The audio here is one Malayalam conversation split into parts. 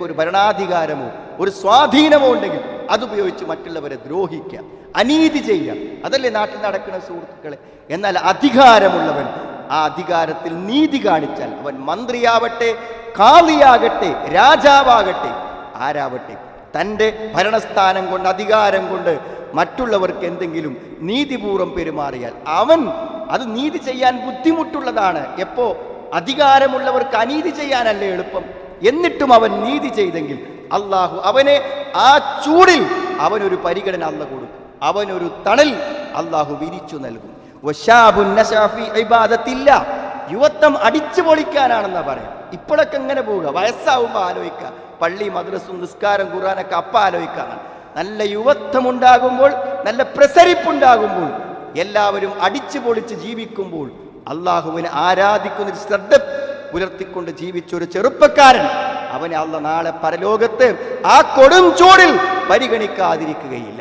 നിനക്ക് ഒരു ഭരണാധികാരമോ ഒരു സ്വാധീനമോ ഉണ്ടെങ്കിൽ അതുപയോഗിച്ച് മറ്റുള്ളവരെ ദ്രോഹിക്കുക അനീതി ചെയ്യുക. അതല്ലേ നാട്ടിൽ നടക്കുന്ന സുഹൃത്തുക്കളെ? എന്നാൽ അധികാരമുള്ളവൻ ആ അധികാരത്തിൽ നീതി കാണിച്ചാൽ അവൻ മന്ത്രിയാവട്ടെ കാളിയാകട്ടെ രാജാവാകട്ടെ ആരാവട്ടെ? തന്റെ ഭരണസ്ഥാനം കൊണ്ട് അധികാരം കൊണ്ട് മറ്റുള്ളവർക്ക് എന്തെങ്കിലും നീതിപൂർവം പെരുമാറിയാൽ അവൻ അത് നീതി ചെയ്യാൻ ബുദ്ധിമുട്ടുള്ളതാണ്. എപ്പോ? അധികാരമുള്ളവർക്ക് അനീതി ചെയ്യാനല്ലേ എളുപ്പം. എന്നിട്ടും അവൻ നീതി ചെയ്തെങ്കിൽ അള്ളാഹു അവനെ ആ ചൂടിൽ അവനൊരു പരിഗണന അല്ല കൊടുക്കും. അവനൊരു തണൽ അള്ളാഹു വിരിച്ചു നൽകും. യുവത്വം അടിച്ചു പൊളിക്കാനാണെന്നാ പറയാം. ഇപ്പോഴൊക്കെ എങ്ങനെ പോവുക? വയസ്സാവുമ്പോൾ ആലോചിക്കുക. പള്ളി മദ്രസും നിസ്കാരം ഖുറാനൊക്കെ അപ്പ ആലോചിക്കാനാണ്. നല്ല യുവത്വം ഉണ്ടാകുമ്പോൾ നല്ല പ്രസരിപ്പുണ്ടാകുമ്പോൾ എല്ലാവരും അടിച്ചു പൊളിച്ച് ജീവിക്കുമ്പോൾ അള്ളാഹുവിനെ ആരാധിക്കുന്ന ശ്രദ്ധ പുലർത്തിക്കൊണ്ട് ജീവിച്ച ഒരു ചെറുപ്പക്കാരൻ അവനെ അല്ല നാളെ പരലോകത്ത് ആ കൊടും ചൂടിൽ പരിഗണിക്കാതിരിക്കുകയില്ല.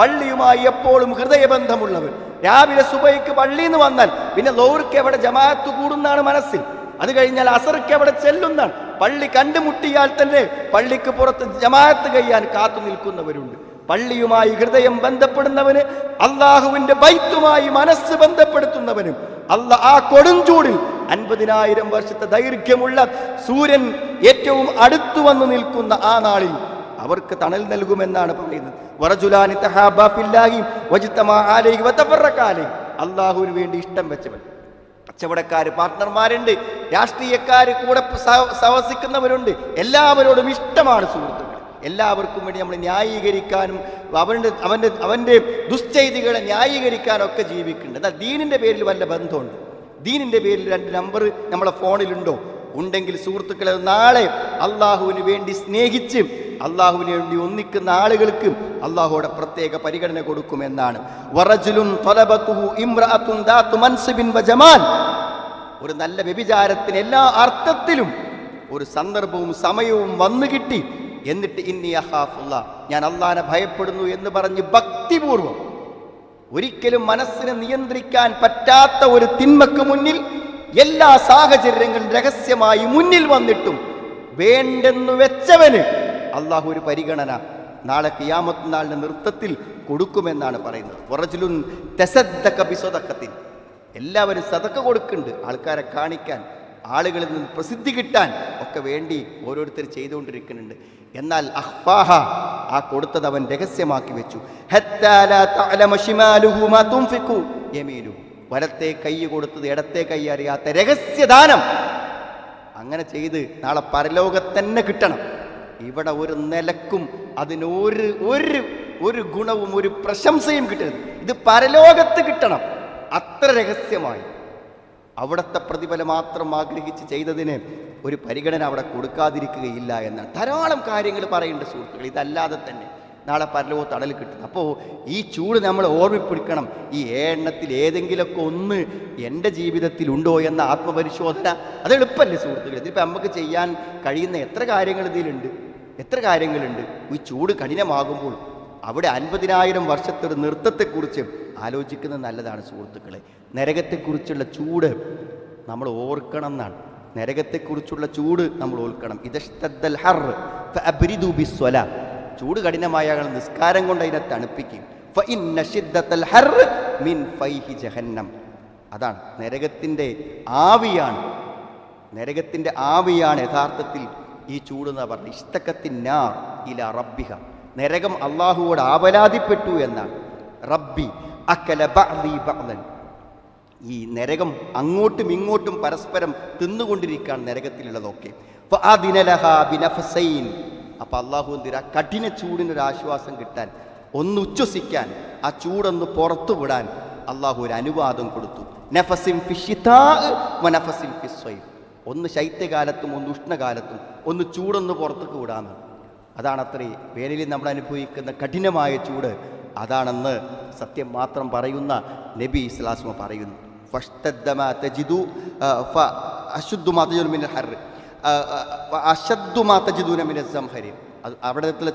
പള്ളിയുമായി എപ്പോഴും ഹൃദയബന്ധമുള്ളവൻ. രാവിലെ സുബൈക്ക് പള്ളിയിൽ വന്നാൽ പിന്നെ ലോർക്ക് എവിടെ ജമാഅത്ത് കൂടുന്നാണ് മനസ്സിൽ. അത് കഴിഞ്ഞാൽ അസർക്ക് എവിടെ ചെല്ലുന്നാണ്. പള്ളി കണ്ടുമുട്ടിയാൽ തന്നെ പള്ളിക്ക് പുറത്ത് ജമാഅത്ത് കഴിയാൻ കാത്തു നിൽക്കുന്നവരുണ്ട്. പള്ളിയുമായി ഹൃദയം ബന്ധപ്പെടുന്നവന് അള്ളാഹുവിന്റെ ബൈത്തുമായി മനസ്സ് ബന്ധപ്പെടുത്തുന്നവനും അല്ല ആ കൊടുംചൂടിൽ അൻപതിനായിരം വർഷത്തെ ദൈർഘ്യമുള്ള സൂര്യൻ ഏറ്റവും അടുത്തു വന്നു നിൽക്കുന്ന ആ നാളിൽ അവർക്ക് തണൽ നൽകുമെന്നാണ് പറയുന്നത്. അള്ളാഹുവിന് വേണ്ടി ഇഷ്ടം വെച്ചവൻ. കച്ചവടക്കാര് പാർട്ട്ണർമാരുണ്ട്. രാഷ്ട്രീയക്കാര് കൂടെ സഹസിക്കുന്നവരുണ്ട് എല്ലാവരോടും ഇഷ്ടമാണ് സുഹൃത്തുക്കൾ. എല്ലാവർക്കും വേണ്ടി നമ്മൾ ന്യായീകരിക്കാനും അവന്റെ അവന്റെ അവന്റെ ദുശ്ചൈതികളെ ന്യായീകരിക്കാനും ഒക്കെ ജീവിക്കുന്നുണ്ട്. എന്നാൽ ദീനിന്റെ പേരിൽ വല്ല ബന്ധമുണ്ട്? ദീനിന്റെ പേരിൽ രണ്ട് നമ്പർ നമ്മളെ ഫോണിലുണ്ടോ? ഉണ്ടെങ്കിൽ സുഹൃത്തുക്കളെ നാളെ അള്ളാഹുവിന് വേണ്ടി സ്നേഹിച്ച് അള്ളാഹുവിന് വേണ്ടി ഒന്നിക്കുന്ന ആളുകൾക്ക് അള്ളാഹുവിടെ പ്രത്യേക പരിഗണന കൊടുക്കുമെന്നാണ് ഒരു നല്ല വ്യഭിചാരത്തിന് എല്ലാ അർത്ഥത്തിലും ഒരു സന്ദർഭവും സമയവും വന്നു കിട്ടി എന്നിട്ട് ഇന്നി അഹാഫുള്ള ഞാൻ അള്ളാനെ ഭയപ്പെടുന്നു എന്ന് പറഞ്ഞ് ഭക്തിപൂർവം ഒരിക്കലും മനസ്സിനെ നിയന്ത്രിക്കാൻ പറ്റാത്ത ഒരു തിന്മക്ക് മുന്നിൽ എല്ലാ സാഹചര്യങ്ങളും രഹസ്യമായി മുന്നിൽ വന്നിട്ടും വേണ്ടെന്നു വെച്ചവന് അള്ളാഹു ഒരു പരിഗണന നാളെ കിയാമത്ത് നാളിന്റെ നൃത്തത്തിൽ കൊടുക്കുമെന്നാണ് പറയുന്നത്. എല്ലാവരും സതക്ക കൊടുക്കുന്നുണ്ട് ആൾക്കാരെ കാണിക്കാൻ ആളുകളിൽ നിന്ന് പ്രസിദ്ധി കിട്ടാൻ ഒക്കെ വേണ്ടി ഓരോരുത്തർ ചെയ്തുകൊണ്ടിരിക്കുന്നുണ്ട്. എന്നാൽ അഹ്ഫാഹ ആ കൊടുത്തത് അവൻ രഹസ്യമാക്കി വെച്ചു. ഹത്താ ലാ തഅലമ ശിമാലുഹു മാ വലത്തെ കൈ കൊടുത്തത് ഇടത്തെ കൈ അറിയാത്ത രഹസ്യദാനം. അങ്ങനെ ചെയ്ത് നാളെ പരലോകത്തന്നെ കിട്ടണം. ഇവിടെ ഒരു നിലക്കും അതിനൊരു ഒരു ഒരു ഗുണവും ഒരു പ്രശംസയും കിട്ടരുത്. ഇത് പരലോകത്ത് കിട്ടണം. അത്ര രഹസ്യമായി. അവിടുത്തെ പ്രതിഫലം മാത്രം ആഗ്രഹിച്ച് ചെയ്തതിന് ഒരു പരിഗണന അവിടെ കൊടുക്കാതിരിക്കുകയില്ല എന്നാണ് ധാരാളം കാര്യങ്ങൾ പറയേണ്ട സുഹൃത്തുക്കൾ ഇതല്ലാതെ തന്നെ നാളെ പരലോ തണൽ കിട്ടും. അപ്പോൾ ഈ ചൂട് നമ്മൾ ഓർമ്മിപ്പിടിക്കണം ഈ എണ്ണത്തിൽ ഏതെങ്കിലുമൊക്കെ ഒന്ന് എന്റെ ജീവിതത്തിൽ ഉണ്ടോ എന്ന ആത്മപരിശോധന അത് എളുപ്പമല്ലേ സുഹൃത്തുക്കൾ ഇതിപ്പോൾ നമുക്ക് ചെയ്യാൻ കഴിയുന്ന എത്ര കാര്യങ്ങൾ ഇതിലുണ്ട്? എത്ര കാര്യങ്ങളുണ്ട്? ഈ ചൂട് കഠിനമാകുമ്പോൾ അവിടെ അൻപതിനായിരം വർഷത്തെ ഒരു നൃത്തത്തെക്കുറിച്ച് ആലോചിക്കുന്നത് നല്ലതാണ് സുഹൃത്തുക്കളെ. നരകത്തെക്കുറിച്ചുള്ള ചൂട് നമ്മൾ ഓർക്കണം എന്നാണ്. നരകത്തെക്കുറിച്ചുള്ള ചൂട് നമ്മൾ ഓർക്കണം. ഇതൽ ഹർ ബിസ്വല. ചൂട് കഠിനമായാൽ നിസ്കാരം കൊണ്ട് അതിനെ തണുപ്പിക്കും. ഹർ മിൻ ഫൈഹി ജഹന്നം. അതാണ് നരകത്തിന്റെ ആവിയാണ്. നരകത്തിന്റെ ആവിയാണ് യഥാർത്ഥത്തിൽ ഈ ചൂട് എന്ന് പറഞ്ഞത് ഇഷ്ടക്കത്തിന്നാ ഇല റബ്ബിഹ. നരകം അള്ളാഹുവോട് ആപരാധിപ്പെട്ടു എന്നാണ്. റബ്ബി അക്കല ബഅദൻ ഈ നരകം അങ്ങോട്ടും ഇങ്ങോട്ടും പരസ്പരം തിന്നുകൊണ്ടിരിക്കുകയാണ് നരകത്തിലുള്ളതൊക്കെ. ഫഅദിന ലഹാ ബിനഫസൈൻ. അപ്പൊ അള്ളാഹു എന്തിരാ കഠിന ചൂടിനൊരു ആശ്വാസം കിട്ടാൻ ഒന്ന് ഉച്ഛസിക്കാൻ ആ ചൂടൊന്ന് പുറത്തു വിടാൻ അള്ളാഹു ഒരു അനുവാദം കൊടുത്തു. ഒന്ന് ശൈത്യകാലത്തും ഒന്ന് ഉഷ്ണകാലത്തും ഒന്ന് ചൂടൊന്ന് പുറത്തേക്ക് വിടാമെന്ന് അതാണ് അത്രേ വേനലിൽ നമ്മൾ അനുഭവിക്കുന്ന കഠിനമായ ചൂട്. അതാണെന്ന് സത്യം മാത്രം പറയുന്ന നബി ഇസ്ലാസ്മ പറയുന്നു. ഫഷ്തദ്ദമ തജിദു ഫ ഹർ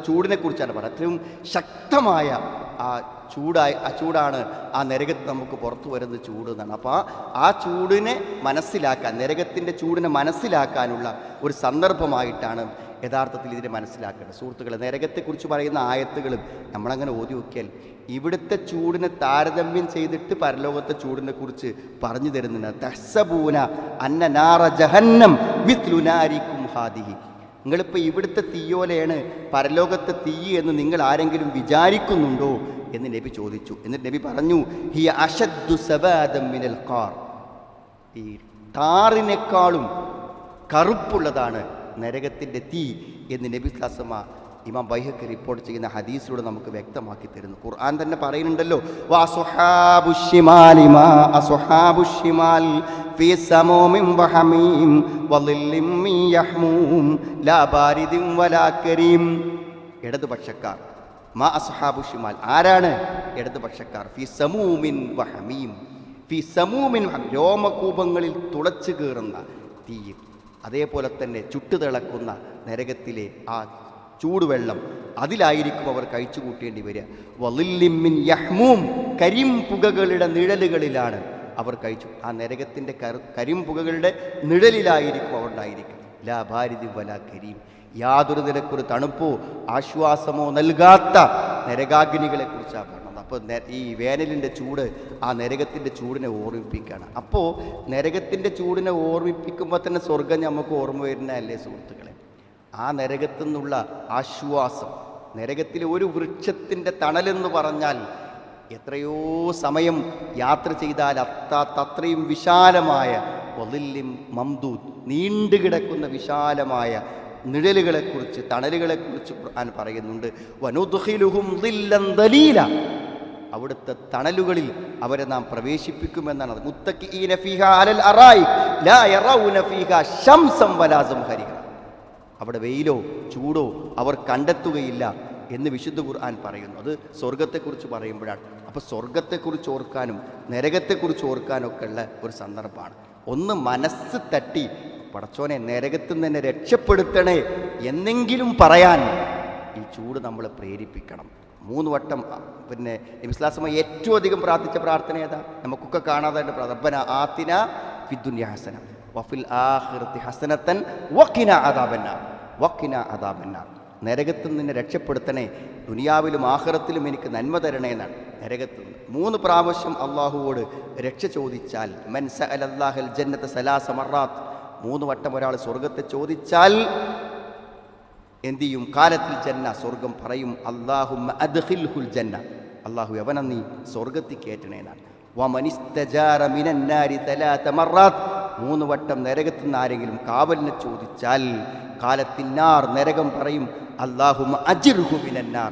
ചൂടിനെ കുറിച്ചാണ് പറയുന്നത്. അത്രയും ശക്തമായ ആ ചൂടായി ആ ചൂടാണ് ആ നരകത്ത് നമുക്ക് പുറത്തു വരുന്ന ചൂട് എന്നാണ്. അപ്പോൾ ആ ചൂടിനെ മനസ്സിലാക്കാൻ നരകത്തിന്റെ ചൂടിനെ മനസ്സിലാക്കാനുള്ള ഒരു സന്ദർഭമായിട്ടാണ് യഥാർത്ഥത്തിൽ ഇതിനെ മനസ്സിലാക്കേണ്ടത്. സുഹൃത്തുക്കളെ നരകത്തെക്കുറിച്ച് പറയുന്ന ആയത്തുകളും നമ്മളങ്ങനെ ഓതി നോക്കിയാൽ ഇവിടുത്തെ ചൂടിനെ താരതമ്യം ചെയ്തിട്ട് പരലോകത്തെ ചൂടിനെ കുറിച്ച് പറഞ്ഞു തരുന്നുണ്ട്. തഹ്സബൂന അന്നനാറ ജഹന്നം മിത്ലുനാരിക്കും ഹാദിഹി. നിങ്ങളിപ്പോൾ ഇവിടുത്തെ തീയോലെയാണ് പരലോകത്തെ തീ എന്ന് നിങ്ങൾ ആരെങ്കിലും വിചാരിക്കുന്നുണ്ടോ എന്ന് നബി ചോദിച്ചു. എന്നിട്ട് നബി പറഞ്ഞു ഹി അഷദ്ദു സബാദം ഖാർ. ഈ താറിനേക്കാളും കറുപ്പുള്ളതാണ് നരകത്തിന്റെ തീ എന്ന് നബി സ്ലാസമ ഇമാം ബൈഹക്ക് റിപ്പോർട്ട് ചെയ്യുന്ന ഹദീസിലൂടെ നമുക്ക് വ്യക്തമാക്കി തരുന്നു. ഖുർആൻ തന്നെ പറയുന്നുണ്ടല്ലോ ഇടതുപക്ഷക്കാർ മാ അസുഹാബുഷിമാൽ ആരാണ്? ഇടതുപക്ഷക്കാർ ഫി സമൂമിൻ വഹമീം ഫി സമൂമിൻ. രോമകൂപങ്ങളിൽ തുളച്ചു കയറുന്ന തീ അതേപോലെ തന്നെ ചുട്ടുതിളക്കുന്ന നരകത്തിലെ ആ ചൂടുവെള്ളം അതിലായിരിക്കും അവർ കഴിച്ചു കൂട്ടേണ്ടി വരിക വലില്ലിമ്മിൻ യഹ്മൂം കരിംപുകകളുടെ നിഴലുകളിലാണ് അവർ കഴിച്ചു. ആ നരകത്തിന്റെ കരു കരിമ്പുകകളുടെ നിഴലിലായിരിക്കും അവർ ഉണ്ടായിരിക്കും ലാ ഭാരിതി വല കരീം. യാതൊരു നിലക്കൊരു തണുപ്പോ ആശ്വാസമോ നൽകാത്ത നരകാഗ്നികളെ കുറിച്ചാണ് പറഞ്ഞത്. അപ്പോൾ ഈ വേനലിന്റെ ചൂട് ആ നരകത്തിന്റെ ചൂടിനെ ഓർമ്മിപ്പിക്കുകയാണ്. അപ്പോൾ നരകത്തിന്റെ ചൂടിനെ ഓർമ്മിപ്പിക്കുമ്പോൾ തന്നെ സ്വർഗം നമുക്ക് ഓർമ്മ വരുന്നതല്ലേ സുഹൃത്തുക്കളെ? ആ നരകത്തു നിന്നുള്ള ആശ്വാസം നരകത്തിലെ ഒരു വൃക്ഷത്തിന്റെ തണലെന്ന് പറഞ്ഞാൽ എത്രയോ സമയം യാത്ര ചെയ്താൽ അത്താത്ത അത്രയും വിശാലമായ ഒതില്ലിം മംദൂദ് നീണ്ടുകിടക്കുന്ന വിശാലമായ നിഴലുകളെക്കുറിച്ച് തണലുകളെക്കുറിച്ച് ഖുർആൻ പറയുന്നുണ്ട്. ദലീല. അവിടുത്തെ തണലുകളിൽ അവരെ നാം പ്രവേശിപ്പിക്കുമെന്നാണ്. മുത്തക്കിഈന ഫീഹാ അലൽ അറായി ലാ യറൗന ശംസം വലാസം ഹരിക അവിടെ വെയിലോ ചൂടോ അവർ കണ്ടെത്തുകയില്ല എന്ന് വിശുദ്ധ ഖുർആൻ പറയുന്നു. അത് സ്വർഗത്തെക്കുറിച്ച് പറയുമ്പോഴാണ്. അപ്പോൾ സ്വർഗത്തെക്കുറിച്ച് ഓർക്കാനും നരകത്തെക്കുറിച്ച് ഓർക്കാനും ഒക്കെ ഉള്ള ഒരു സന്ദർഭമാണ്. ഒന്ന് മനസ്സ് തട്ടി പടച്ചോനെ നരകത്തിൽ നിന്ന് രക്ഷപ്പെടുത്തണേ എന്നെങ്കിലും പറയാൻ ഈ ചൂട് നമ്മളെ പ്രേരിപ്പിക്കണം. മൂന്ന് വട്ടം പിന്നെ നബിസ്ലാസമ ഏറ്റവും അധികം പ്രാർത്ഥിച്ച പ്രാർത്ഥന ഏതാ? നമുക്കൊക്കെ കാണാതായിട്ട് റബ്ബന ആത്തിന ഫിദ്ദുന്യ വഫിൽ ആഹൃത്തി ഹസനത്തൻ വക്കിന അതാപന്ന വക്കിന അതാപന്ന നരകത്തിൽ നിന്ന് രക്ഷപ്പെടുത്തണേ ദുനിയാവിലും ആഖിറത്തിലും എനിക്ക് നന്മ തരണേ എന്നാണ്. നരകത്തിൽ നിന്ന് മൂന്ന് പ്രാവശ്യം അള്ളാഹുവോട് രക്ഷ ചോദിച്ചാൽ മൻ സഅലല്ലാഹൽ ജന്നത്ത് സലാസ മറാത്ത് മൂന്ന് വട്ടം ഒരാൾ സ്വർഗത്തെ ചോദിച്ചാൽ എന്തു ചെയ്യും? കാലത്തിൽ ജന്ന സ്വർഗം പറയും അള്ളാഹും അദ്ഖിൽഹുൽ ജന്ന. അള്ളാഹു അവനെ നീ സ്വർഗത്തിൽ കയറ്റണേനാണ് മൂന്ന് വട്ടം നരകത്തിൽ നിന്ന് ആരെങ്കിലും കാവലിനെ ചോദിച്ചാൽ കാലത്തിന്നാർ നരകം പറയും അള്ളാഹും അജിർഹു മിനന്നാർ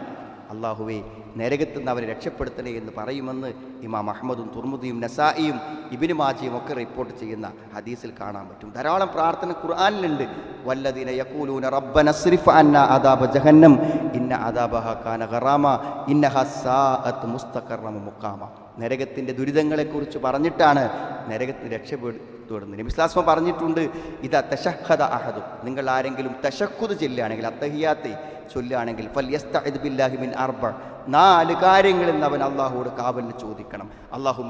അള്ളാഹുവേ നരകത്തിൽ നിന്ന് അവരെ രക്ഷപ്പെടുത്തണേ എന്ന് പറയുമെന്ന് ഇമാം അഹമ്മദും തുർമുദിയും നസായിയും ഇബിന് മാജിയും ഒക്കെ റിപ്പോർട്ട് ചെയ്യുന്ന ഹദീസിൽ കാണാൻ പറ്റും. ധാരാളം പ്രാർത്ഥന ഖുർആാനിലുണ്ട്. വല്ലതിന യക്കൂലൂന റബ്ബ സ്രിഫ് അന്ന അദാബ ജഹന്നം ഇന്ന അദാബഹ കാന ഗറാമ ഇന്ന ഹസാഅത്ത് മുസ്തഖറമ മുക്കാമ നരകത്തിന്റെ ദുരിതങ്ങളെക്കുറിച്ച് പറഞ്ഞിട്ടാണ് നരകത്തിന് രക്ഷപ്പെടുത്തുന്നത് നബിസ്ലാസ്മ പറഞ്ഞിട്ടുണ്ട് ഇതാ തശഹദ അഹദു. നിങ്ങൾ ആരെങ്കിലും തശഹുദ് ചെല്ലുകയാണെങ്കിൽ അത്തഹിയാത്തെ ചൊല്ലുകയാണെങ്കിൽ ഫൽ യസ്തഇദ് ബില്ലാഹി മിൻ അർബ. നാല് കാര്യങ്ങളിൽ നിന്ന് അവൻ അള്ളാഹുവോട് കാവലിന് ചോദിക്കണം. അള്ളാഹു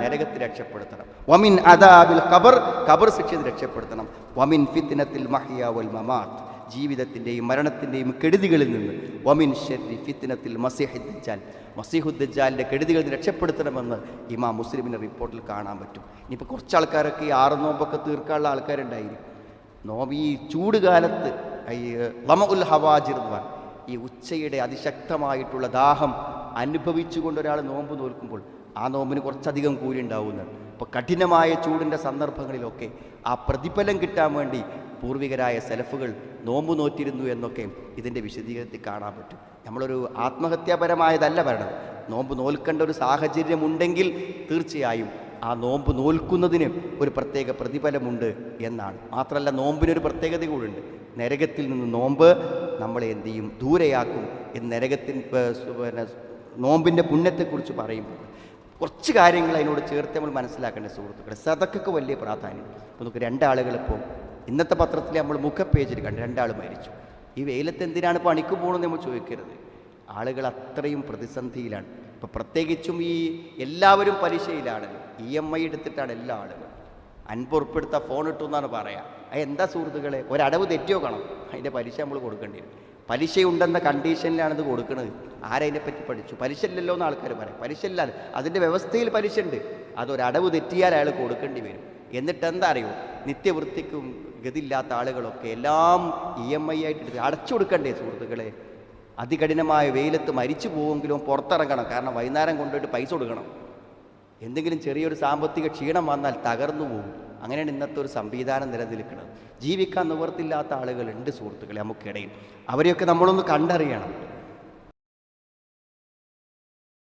നരകത്തിൽ രക്ഷപ്പെടുത്തണം. വമിൻ അദാബിൽ ഖബർ. ഖബർ ശിക്ഷയിൽ രക്ഷപ്പെടുത്തണം. വമിൻ ഫിത്തിനത്തിൽ മഹിയ വൽ മമാത്ത്. ജീവിതത്തിന്റെയും മരണത്തിന്റെയും കെടുതികളിൽ നിന്ന് വമിൻ ഷെറി ഫിത്തിനത്തിൽ മസിഹുദ്ദാൽ മസിഹുദ്ദാലിന്റെ കെടുതികളിൽ നിന്ന് രക്ഷപ്പെടുത്തണമെന്ന് ഇമാം മുസ്ലിമിന്റെ റിപ്പോർട്ടിൽ കാണാൻ പറ്റും. ഇനിയിപ്പോൾ കുറച്ച് ആൾക്കാരൊക്കെ ഈ ആറ് നോമ്പൊക്കെ തീർക്കാനുള്ള ആൾക്കാരുണ്ടായിരിക്കും. നോമ്പ് ഈ ചൂട് കാലത്ത് ഈ ലമ ഉൽ ഹവാജിർ എന്ന് ഈ ഉച്ചയുടെ അതിശക്തമായിട്ടുള്ള ദാഹം അനുഭവിച്ചുകൊണ്ട് ഒരാൾ നോമ്പ് നോൽക്കുമ്പോൾ ആ നോമ്പിന് കുറച്ചധികം കൂലി ഉണ്ടാവുന്നുണ്ട് അപ്പോൾ കഠിനമായ ചൂടിന്റെ സന്ദർഭങ്ങളിലൊക്കെ ആ പ്രതിഫലം കിട്ടാൻ വേണ്ടി പൂർവികരായ സെലഫുകൾ നോമ്പ് നോറ്റിരുന്നു എന്നൊക്കെ ഇതിന്റെ വിശദീകരണത്തിൽ കാണാൻ പറ്റും. നമ്മളൊരു ആത്മഹത്യാപരമായതല്ല പറയണത് നോമ്പ് നോൽക്കേണ്ട ഒരു സാഹചര്യമുണ്ടെങ്കിൽ തീർച്ചയായും ആ നോമ്പ് നോൽക്കുന്നതിന് ഒരു പ്രത്യേക പ്രതിഫലമുണ്ട് എന്നാണ്. മാത്രമല്ല നോമ്പിനൊരു പ്രത്യേകത കൂടിയുണ്ട് നരകത്തിൽ നിന്ന് നോമ്പ് നമ്മളെ എന്ത് ചെയ്യും? ദൂരെയാക്കും എന്ന് നരകത്തിൻ ഏർ, സു- പിന്നെ നോമ്പിന്റെ പുണ്യത്തെക്കുറിച്ച് പറയുമ്പോൾ. കുറച്ച് കാര്യങ്ങൾ അതിനോട് ചേർത്ത് നമ്മൾ മനസ്സിലാക്കേണ്ട സുഹൃത്തുക്കളെ. സതക്കൊക്കെ വലിയ പ്രാധാന്യം. ഇപ്പോൾ നമുക്ക് രണ്ടാളുകൾ ഇപ്പോൾ ഇന്നത്തെ പത്രത്തിൽ നമ്മൾ മുഖപ്പേജിൽ കണ്ട് രണ്ടാൾ മരിച്ചു. ഈ വെയിലത്ത് എന്തിനാണ് പണിക്ക് പോകണമെന്ന് നമ്മൾ ചോദിക്കരുത്. ആളുകൾ അത്രയും പ്രതിസന്ധിയിലാണ്. ഇപ്പോൾ പ്രത്യേകിച്ചും ഈ എല്ലാവരും പലിശയിലാണ്. ഇ എം ഐ എടുത്തിട്ടാണ് എല്ലാ ആളുകളും. അൻപുറപ്പെടുത്ത ഫോൺ ഇട്ടു എന്നാണ് പറയാം. അത് എന്താ സുഹൃത്തുക്കളെ? ഒരടവ് തെറ്റിയോ കാണും? അതിന്റെ പലിശ നമ്മൾ കൊടുക്കേണ്ടി വരും. പലിശയുണ്ടെന്ന കണ്ടീഷനിലാണ് ഇത് കൊടുക്കുന്നത് ആരതിനെ പറ്റി പഠിച്ചു? പലിശ ഇല്ലല്ലോ എന്ന് ആൾക്കാർ പറയും. പലിശ ഇല്ല അതിന്റെ വ്യവസ്ഥയിൽ പലിശ ഉണ്ട് അതൊരടവ് തെറ്റിയാൽ അയാൾ കൊടുക്കേണ്ടി വരും. എന്നിട്ട് എന്താ അറിയോ നിത്യവൃത്തിക്കും ഗതിയില്ലാത്ത ആളുകളൊക്കെ എല്ലാം ഇ എം ഐ ആയിട്ട് എടുത്ത് അടച്ചു കൊടുക്കണ്ടേ സുഹൃത്തുക്കളെ? അതികഠിനമായ വെയിലത്ത് മരിച്ചു പോവെങ്കിലും പുറത്തിറങ്ങണം. കാരണം വൈകുന്നേരം കൊണ്ടുപോയിട്ട് പൈസ കൊടുക്കണം. എന്തെങ്കിലും ചെറിയൊരു സാമ്പത്തിക ക്ഷീണം വന്നാൽ തകർന്നു പോകും. അങ്ങനെയാണ് ഇന്നത്തെ ഒരു സംവിധാനം നിലനിൽക്കുന്നത്. ജീവിക്കാൻ നിവർത്തില്ലാത്ത ആളുകളുണ്ട് സുഹൃത്തുക്കളെ നമുക്കിടയിൽ. അവരെയൊക്കെ നമ്മളൊന്ന് കണ്ടറിയണം.